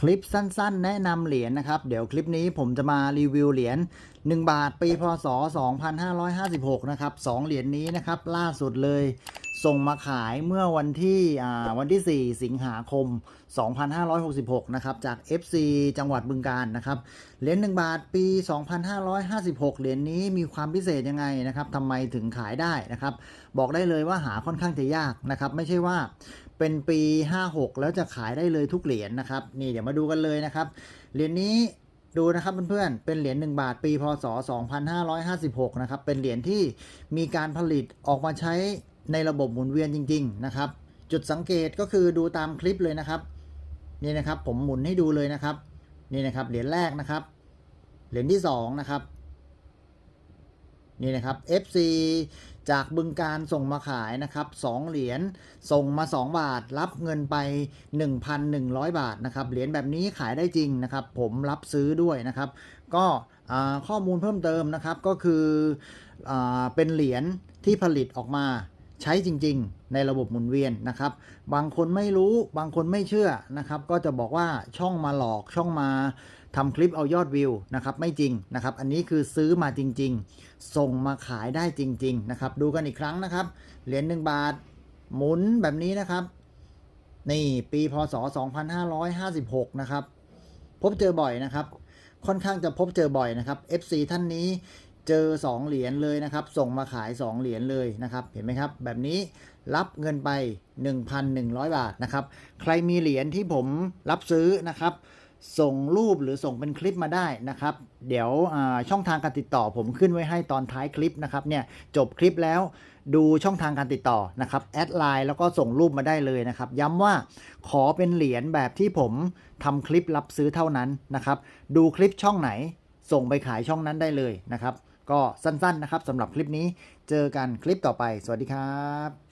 คลิปสั้นๆ แนะนำเหรียญนะครับ เดี๋ยวคลิปนี้ผมจะมารีวิวเหรียญ1 บาทปีพศ 2556 นะครับ2เหรียญนี้นะครับ ล่าสุดเลย ส่งมาขายเมื่อวันที่วันที่ 4 สิงหาคม 2566 นะครับ จาก FC จังหวัดบึงการนะครับ เหรียญ1บาทปี 2556 เหรียญนี้มีความพิเศษยังไงนะครับทำไมถึงขายได้นะครับ บอกได้เลยว่าหาค่อนข้างจะยากนะครับ ไม่ใช่ว่า เป็นปี 56 แล้วจะขายได้เลยทุกเหรียญนะครับ นี่เดี๋ยวมาดูกันเลยนะครับ เหรียญนี้ดูนะครับเพื่อนๆ เป็นเหรียญ1บาทปี พศ 2556 นะครับ เป็นเหรียญที่มีการผลิตออกมาใช้ในระบบหมุนเวียนจริง ๆ นะครับ จุดสังเกตก็คือดูตามคลิปเลยนะครับ นี่นะครับผมหมุนให้ดูเลยนะครับ นี่นะครับเหรียญแรกนะครับ เหรียญที่สองนะครับ นี่นะครับ FC จากบึงการส่งมาขายนะครับ2เหรียญส่งมา 2 บาท รับเงินไป 1,100 บาทนะครับเหรียญแบบนี้ขายได้จริงนะครับ ผมรับซื้อด้วยนะครับ ก็ข้อมูลเพิ่มเติมนะครับก็คืออเป็นเหรียญที่ผลิตออกมา ใช้จริง ๆ ในระบบหมุนเวียนนะครับ บางคนไม่รู้บางคนไม่เชื่อนะครับ ก็จะบอกว่าช่องมาหลอกช่องมาทำคลิปเอายอดวิวนะครับไม่จริงนะครับ อันนี้คือซื้อมาจริง ๆ ส่งมาขายได้จริง ๆ นะครับ ดูกันอีกครั้งนะครับ เหรียญ1บาท หมุนแบบนี้นะครับนี่ปีพศ 2556 นะครับ พบเจอบ่อยนะครับ ค่อนข้างจะพบเจอบ่อยนะครับ FC ท่านนี้ เจอ 2 เหรียญเลยนะครับ ส่งมาขาย 2 เหรียญเลยนะครับ เห็นไหมครับ แบบนี้รับเงินไป 1,100 บาทนะครับ ใครมีเหรียญที่ผมรับซื้อนะครับ ส่งรูปหรือส่งเป็นคลิปมาได้นะครับ เดี๋ยวช่องทางการติดต่อผมขึ้นไว้ให้ตอนท้ายคลิปนะครับ เนี่ยจบคลิปแล้วดูช่องทางการติดต่อนะครับแอดไลน์แล้วก็ส่งรูปมาได้เลยนะครับ ย้ำว่าขอเป็นเหรียญแบบที่ผมทำคลิปรับซื้อเท่านั้นนะครับ ดูคลิปช่องไหนส่งไปขายช่องนั้นได้เลยนะครับ ก็สั้นๆนะครับสำหรับคลิปนี้ เจอกันคลิปต่อไป สวัสดีครับ